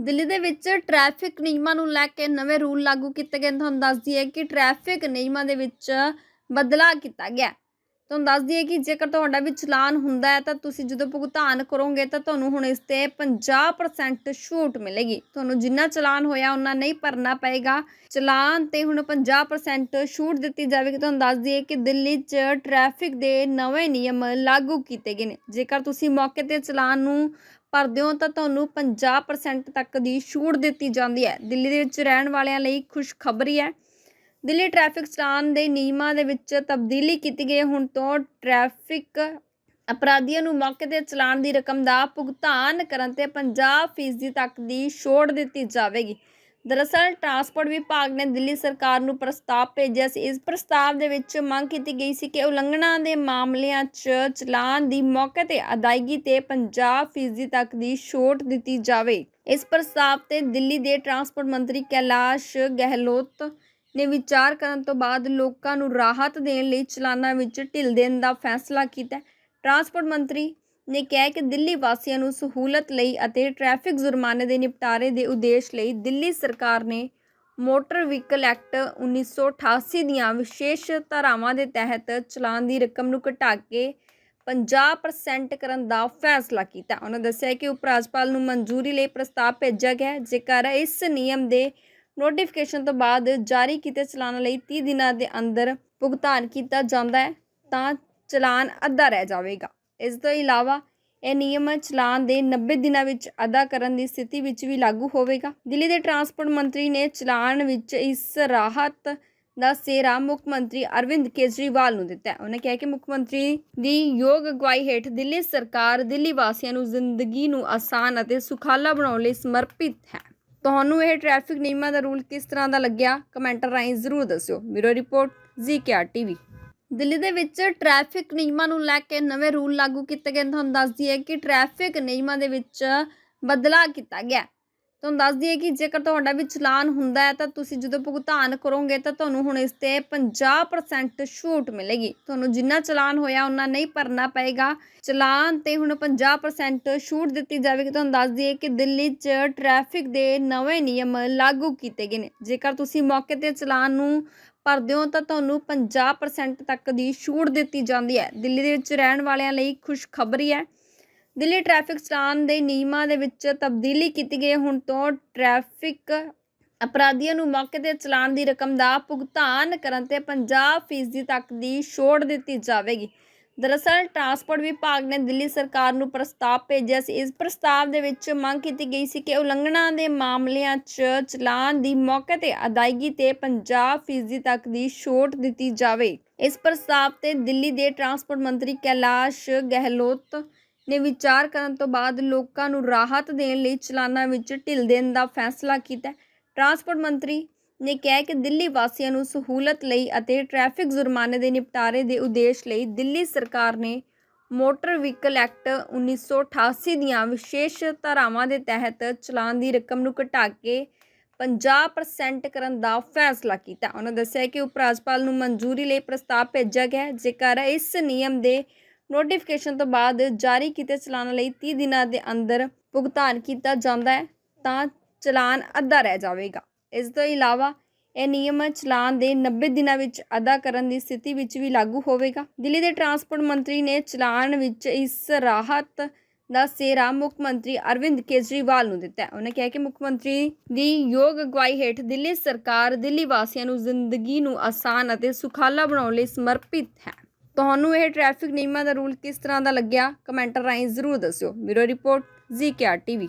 ਦਿੱਲੀ ਦੇ ਵਿੱਚ ਟ੍ਰੈਫਿਕ ਨਿਯਮਾਂ ਨੂੰ ਲੈ ਕੇ ਨਵੇਂ ਰੂਲ ਲਾਗੂ ਕੀਤੇ ਗਏ ਤੁਹਾਨੂੰ ਦੱਸ ਦਈਏ ਕਿ ਟ੍ਰੈਫਿਕ ਨਿਯਮਾਂ ਦੇ ਵਿੱਚ ਬਦਲਾਅ ਕੀਤਾ ਗਿਆ ਤੁਹਾਨੂੰ ਦੱਸ ਦਈਏ ਕਿ ਜੇਕਰ ਤੁਹਾਡਾ ਵੀ ਚਲਾਨ ਹੁੰਦਾ ਹੈ, ਤਾਂ ਤੁਸੀਂ ਜਦੋਂ ਭੁਗਤਾਨ ਕਰੋਗੇ, ਤਾਂ ਤੁਹਾਨੂੰ ਹੁਣ ਇਸ ਤੇ 50% ਛੂਟ ਮਿਲੇਗੀ। ਤੁਹਾਨੂੰ ਜਿੰਨਾ ਚਲਾਨ ਹੋਇਆ ਉਹਨਾਂ ਨਹੀਂ ਭਰਨਾ ਪਏਗਾ। ਚਲਾਨ ਤੇ ਹੁਣ 50% ਛੂਟ ਦਿੱਤੀ ਜਾਵੇਗੀ। ਤੁਹਾਨੂੰ ਦੱਸ ਦਈਏ ਕਿ ਦਿੱਲੀ 'ਚ ਟ੍ਰੈਫਿਕ ਦੇ ਨਵੇਂ ਨਿਯਮ ਲਾਗੂ ਕੀਤੇ ਗਏ ਨੇ। ਜੇਕਰ ਤੁਸੀਂ ਮੌਕੇ ਤੇ ਚਲਾਨ ਨੂੰ ਭਰਦੇ ਹੋ ਤਾਂ ਤੁਹਾਨੂੰ 50% ਤੱਕ ਦੀ ਛੂਟ ਦਿੱਤੀ ਜਾਂਦੀ ਹੈ। ਦਿੱਲੀ ਦੇ ਵਿੱਚ ਰਹਿਣ ਵਾਲਿਆਂ ਲਈ ਖੁਸ਼ਖਬਰੀ ਹੈ। ਦਿੱਲੀ ਟ੍ਰੈਫਿਕ ਚਲਾਨ ਦੇ ਨਿਯਮਾਂ ਦੇ ਵਿੱਚ ਤਬਦੀਲੀ ਕੀਤੀ ਗਈ ਹੁਣ ਤੋਂ ਟ੍ਰੈਫਿਕ ਅਪਰਾਧੀਆਂ ਨੂੰ ਮੌਕੇ ਤੇ ਚਲਾਨ ਦੀ ਰਕਮ ਦਾ ਭੁਗਤਾਨ ਕਰਨ ਤੇ 50% ਤੱਕ ਦੀ ਛੋਟ ਦਿੱਤੀ ਜਾਵੇਗੀ। ਦਰਅਸਲ ਟਰਾਂਸਪੋਰਟ ਵਿਭਾਗ ਨੇ ਦਿੱਲੀ ਸਰਕਾਰ ਨੂੰ ਪ੍ਰਸਤਾਵ ਭੇਜਿਆ ਸੀ। ਇਸ ਪ੍ਰਸਤਾਵ ਦੇ ਵਿੱਚ ਮੰਗ ਕੀਤੀ ਗਈ ਸੀ ਕਿ ਉਲੰਘਣਾ ਦੇ ਮਾਮਲਿਆਂ 'ਚ ਚਲਾਨ ਦੀ ਮੌਕੇ ਤੇ ਅਦਾਇਗੀ ਤੇ 50% ਤੱਕ ਦੀ ਛੋਟ ਦਿੱਤੀ ਜਾਵੇ। ਇਸ ਪ੍ਰਸਤਾਵ ਤੇ ਦਿੱਲੀ ਦੇ ਟਰਾਂਸਪੋਰਟ ਮੰਤਰੀ ਕੈਲਾਸ਼ ਗਹਿਲੋਤ ਨੇ ਵਿਚਾਰ ਕਰਨ ਤੋਂ ਬਾਅਦ ਲੋਕਾਂ ਨੂੰ ਰਾਹਤ ਦੇਣ ਲਈ ਚਲਾਨਾਂ ਵਿੱਚ ਢਿੱਲ ਦੇਣ ਦਾ ਫੈਸਲਾ ਕੀਤਾ। ਟਰਾਂਸਪੋਰਟ ਮੰਤਰੀ ਨੇ ਕਿਹਾ ਕਿ ਦਿੱਲੀ ਵਾਸੀਆਂ ਨੂੰ ਸਹੂਲਤ ਲਈ ਅਤੇ ਟ੍ਰੈਫਿਕ ਜੁਰਮਾਨੇ ਦੇ ਨਿਪਟਾਰੇ ਦੇ ਉਦੇਸ਼ ਲਈ ਦਿੱਲੀ ਸਰਕਾਰ ਨੇ ਮੋਟਰ ਵਹੀਕਲ ਐਕਟ 1988 ਦੀਆਂ ਵਿਸ਼ੇਸ਼ ਧਾਰਾਵਾਂ ਦੇ ਤਹਿਤ ਚਲਾਨ ਦੀ ਰਕਮ ਨੂੰ ਘਟਾ ਕੇ 50% ਕਰਨ ਦਾ ਫੈਸਲਾ ਕੀਤਾ। ਉਹਨਾਂ ਦੱਸਿਆ ਕਿ ਉਪ ਰਾਜਪਾਲ ਨੂੰ ਮਨਜ਼ੂਰੀ ਲਈ ਪ੍ਰਸਤਾਵ ਭੇਜਿਆ ਗਿਆ ਜੇਕਰ ਇਸ ਨਿਯਮ ਦੇ ਨੋਟੀਫਿਕੇਸ਼ਨ ਤੋਂ ਬਾਅਦ ਜਾਰੀ ਕੀਤੇ ਚਲਾਨਾਂ ਲਈ 30 ਦਿਨਾਂ ਦੇ ਅੰਦਰ ਭੁਗਤਾਨ ਕੀਤਾ ਜਾਂਦਾ ਹੈ, ਤਾਂ ਚਲਾਨ ਅੱਧਾ ਰਹਿ ਜਾਵੇਗਾ। ਇਸ ਤੋਂ ਇਲਾਵਾ ਇਹ ਨਿਯਮ ਚਲਾਨ ਦੇ 90 ਦਿਨਾਂ ਵਿੱਚ ਅਦਾ ਕਰਨ ਦੀ ਸਥਿਤੀ ਵਿੱਚ ਵੀ ਲਾਗੂ ਹੋਵੇਗਾ। ਦਿੱਲੀ ਦੇ ਟਰਾਂਸਪੋਰਟ ਮੰਤਰੀ ਨੇ ਚਲਾਨ ਵਿੱਚ ਇਸ ਰਾਹਤ ਦਾ ਸਿਹਰਾ ਮੁੱਖ ਮੰਤਰੀ ਅਰਵਿੰਦ ਕੇਜਰੀਵਾਲ ਨੂੰ ਦਿੱਤਾ। ਹੈ ਉਹਨੇ ਕਿਹਾ ਕਿ ਮੁੱਖ ਮੰਤਰੀ ਦੀ ਯੋਗ ਅਗਵਾਈ ਹੇਠ ਦਿੱਲੀ ਸਰਕਾਰ ਦਿੱਲੀ ਵਾਸੀਆਂ ਨੂੰ ਜ਼ਿੰਦਗੀ ਨੂੰ ਆਸਾਨ ਅਤੇ ਸੁਖਾਲਾ ਬਣਾਉਣ ਲਈ ਸਮਰਪਿਤ ਹੈ। ਤੁਹਾਨੂੰ ਇਹ ਟ੍ਰੈਫਿਕ ਨਿਯਮਾਂ ਦਾ ਰੂਲ ਕਿਸ ਤਰ੍ਹਾਂ ਦਾ ਲੱਗਿਆ? ਕਮੈਂਟਰ ਰਾਹੀਂ ਜ਼ਰੂਰ ਦੱਸਿਓ। Bureau report ZKR TV. Delhi ਦੇ ਵਿੱਚ ਟ੍ਰੈਫਿਕ ਨਿਯਮਾਂ ਨੂੰ ਲੈ ਕੇ ਨਵੇਂ ਰੂਲ ਲਾਗੂ ਕੀਤੇ ਗਏ ਨੇ। ਤੁਹਾਨੂੰ ਦੱਸ ਦਈਏ ਕਿ ਟ੍ਰੈਫਿਕ ਨਿਯਮਾਂ ਦੇ ਵਿੱਚ ਬਦਲਾਅ ਕੀਤਾ ਗਿਆ ਤੁਹਾਨੂੰ ਦੱਸ ਦਈਏ ਕਿ ਜੇਕਰ ਤੁਹਾਡਾ ਵੀ ਚਲਾਨ ਹੁੰਦਾ ਹੈ ਤਾਂ ਤੁਸੀਂ ਜਦੋਂ ਭੁਗਤਾਨ ਕਰੋਗੇ ਤਾਂ ਤੁਹਾਨੂੰ ਹੁਣ ਇਸ ਤੇ 50% ਛੂਟ ਮਿਲੇਗੀ। ਤੁਹਾਨੂੰ ਜਿੰਨਾ ਚਲਾਨ ਹੋਇਆ ਉਹਨਾਂ ਨਹੀਂ ਭਰਨਾ ਪਏਗਾ। ਚਲਾਨ ਤੇ ਹੁਣ 50% ਛੂਟ ਦਿੱਤੀ ਜਾਵੇਗੀ। ਤੁਹਾਨੂੰ ਦੱਸ ਦਈਏ ਕਿ ਦਿੱਲੀ 'ਚ ਟ੍ਰੈਫਿਕ ਦੇ ਨਵੇਂ ਨਿਯਮ ਲਾਗੂ ਕੀਤੇ ਗਏ ਨੇ। ਜੇਕਰ ਤੁਸੀਂ ਮੌਕੇ ਤੇ ਚਲਾਨ ਨੂੰ ਭਰਦੇ ਹੋ ਤਾਂ ਤੁਹਾਨੂੰ 50% ਤੱਕ ਦੀ ਛੂਟ ਦਿੱਤੀ ਜਾਂਦੀ ਹੈ। ਦਿੱਲੀ ਦੇ ਵਿੱਚ ਰਹਿਣ ਵਾਲਿਆਂ ਲਈ ਖੁਸ਼ਖਬਰੀ ਹੈ। ਦਿੱਲੀ ਟ੍ਰੈਫਿਕ ਚਲਾਨ ਦੇ ਨਿਯਮਾਂ ਦੇ ਵਿੱਚ ਤਬਦੀਲੀ ਕੀਤੀ ਗਈ ਹੁਣ ਤੋਂ ਟ੍ਰੈਫਿਕ ਅਪਰਾਧੀਆਂ ਨੂੰ ਮੌਕੇ ਤੇ ਚਲਾਨ ਦੀ ਰਕਮ ਦਾ ਭੁਗਤਾਨ ਕਰਨ ਤੇ 50% ਤੱਕ ਦੀ ਛੋਟ ਦਿੱਤੀ ਜਾਵੇਗੀ। ਦਰਅਸਲ ਟਰਾਂਸਪੋਰਟ ਵਿਭਾਗ ਨੇ ਦਿੱਲੀ ਸਰਕਾਰ ਨੂੰ ਪ੍ਰਸਤਾਵ ਭੇਜਿਆ ਸੀ। ਇਸ ਪ੍ਰਸਤਾਵ ਦੇ ਵਿੱਚ ਮੰਗ ਕੀਤੀ ਗਈ ਸੀ ਕਿ ਉਲੰਘਣਾ ਦੇ ਮਾਮਲਿਆਂ 'ਚ ਚਲਾਨ ਦੀ ਮੌਕੇ ਤੇ ਅਦਾਇਗੀ ਤੇ 50% ਤੱਕ ਦੀ ਛੋਟ ਦਿੱਤੀ ਜਾਵੇ। ਇਸ ਪ੍ਰਸਤਾਵ ਤੇ ਦਿੱਲੀ ਦੇ ਟਰਾਂਸਪੋਰਟ ਮੰਤਰੀ ਕੈਲਾਸ਼ ਗਹਿਲੋਤ ਨੇ ਵਿਚਾਰ ਕਰਨ ਤੋਂ ਬਾਅਦ ਲੋਕਾਂ ਨੂੰ ਰਾਹਤ ਦੇਣ ਲਈ ਚਲਾਨਾਂ ਵਿੱਚ ਢਿੱਲ ਦੇਣ ਦਾ ਫੈਸਲਾ ਕੀਤਾ। ਟਰਾਂਸਪੋਰਟ ਮੰਤਰੀ ਨੇ ਕਿਹਾ ਕਿ ਦਿੱਲੀ ਵਾਸੀਆਂ ਨੂੰ ਸਹੂਲਤ ਲਈ ਅਤੇ ਟ੍ਰੈਫਿਕ ਜੁਰਮਾਨੇ ਦੇ ਨਿਪਟਾਰੇ ਦੇ ਉਦੇਸ਼ ਲਈ ਦਿੱਲੀ ਸਰਕਾਰ ਨੇ ਮੋਟਰ ਵਹੀਕਲ ਐਕਟ 1988 ਦੀਆਂ ਵਿਸ਼ੇਸ਼ ਧਾਰਾਵਾਂ ਦੇ ਤਹਿਤ ਚਲਾਨ ਦੀ ਰਕਮ ਨੂੰ ਘਟਾ ਕੇ 50% ਕਰਨ ਦਾ ਫੈਸਲਾ ਕੀਤਾ। ਉਹਨਾਂ ਦੱਸਿਆ ਕਿ ਉਪ ਰਾਜਪਾਲ ਨੂੰ ਮਨਜ਼ੂਰੀ ਲਈ ਪ੍ਰਸਤਾਵ ਭੇਜਿਆ ਗਿਆ ਜੇਕਰ ਇਸ ਨਿਯਮ ਦੇ ਨੋਟੀਫਿਕੇਸ਼ਨ ਤੋਂ ਬਾਅਦ ਜਾਰੀ ਕੀਤੇ ਚਲਾਨਾਂ ਲਈ 30 ਦਿਨਾਂ ਦੇ ਅੰਦਰ ਭੁਗਤਾਨ ਕੀਤਾ ਜਾਂਦਾ ਹੈ, ਤਾਂ ਚਲਾਨ ਅੱਧਾ ਰਹਿ ਜਾਵੇਗਾ। ਇਸ ਤੋਂ ਇਲਾਵਾ ਇਹ ਨਿਯਮ ਚਲਾਨ ਦੇ 90 ਦਿਨਾਂ ਵਿੱਚ ਅਦਾ ਕਰਨ ਦੀ ਸਥਿਤੀ ਵਿੱਚ ਵੀ ਲਾਗੂ ਹੋਵੇਗਾ। ਦਿੱਲੀ ਦੇ ਟਰਾਂਸਪੋਰਟ ਮੰਤਰੀ ਨੇ ਚਲਾਨ ਵਿੱਚ ਇਸ ਰਾਹਤ ਦਾ ਸਿਹਰਾ ਮੁੱਖ ਮੰਤਰੀ ਅਰਵਿੰਦ ਕੇਜਰੀਵਾਲ ਨੂੰ ਦਿੱਤਾ ਹੈ। ਉਹਨੇ ਕਿਹਾ ਕਿ ਮੁੱਖ ਮੰਤਰੀ ਦੀ ਯੋਗ ਅਗਵਾਈ ਹੇਠ ਦਿੱਲੀ ਸਰਕਾਰ ਦਿੱਲੀ ਵਾਸੀਆਂ ਨੂੰ ਜ਼ਿੰਦਗੀ ਨੂੰ ਆਸਾਨ ਅਤੇ ਸੁਖਾਲਾ ਬਣਾਉਣ ਲਈ ਸਮਰਪਿਤ ਹੈ। ਤੁਹਾਨੂੰ ਇਹ ਟ੍ਰੈਫਿਕ ਨਿਯਮਾਂ ਦਾ ਰੂਲ ਕਿਸ ਤਰ੍ਹਾਂ ਦਾ ਲੱਗਿਆ? ਕਮੈਂਟਰ ਰਾਹੀਂ ਜ਼ਰੂਰ ਦੱਸਿਓ। Bureau report ਜ਼ੀਕੇਆਰ TV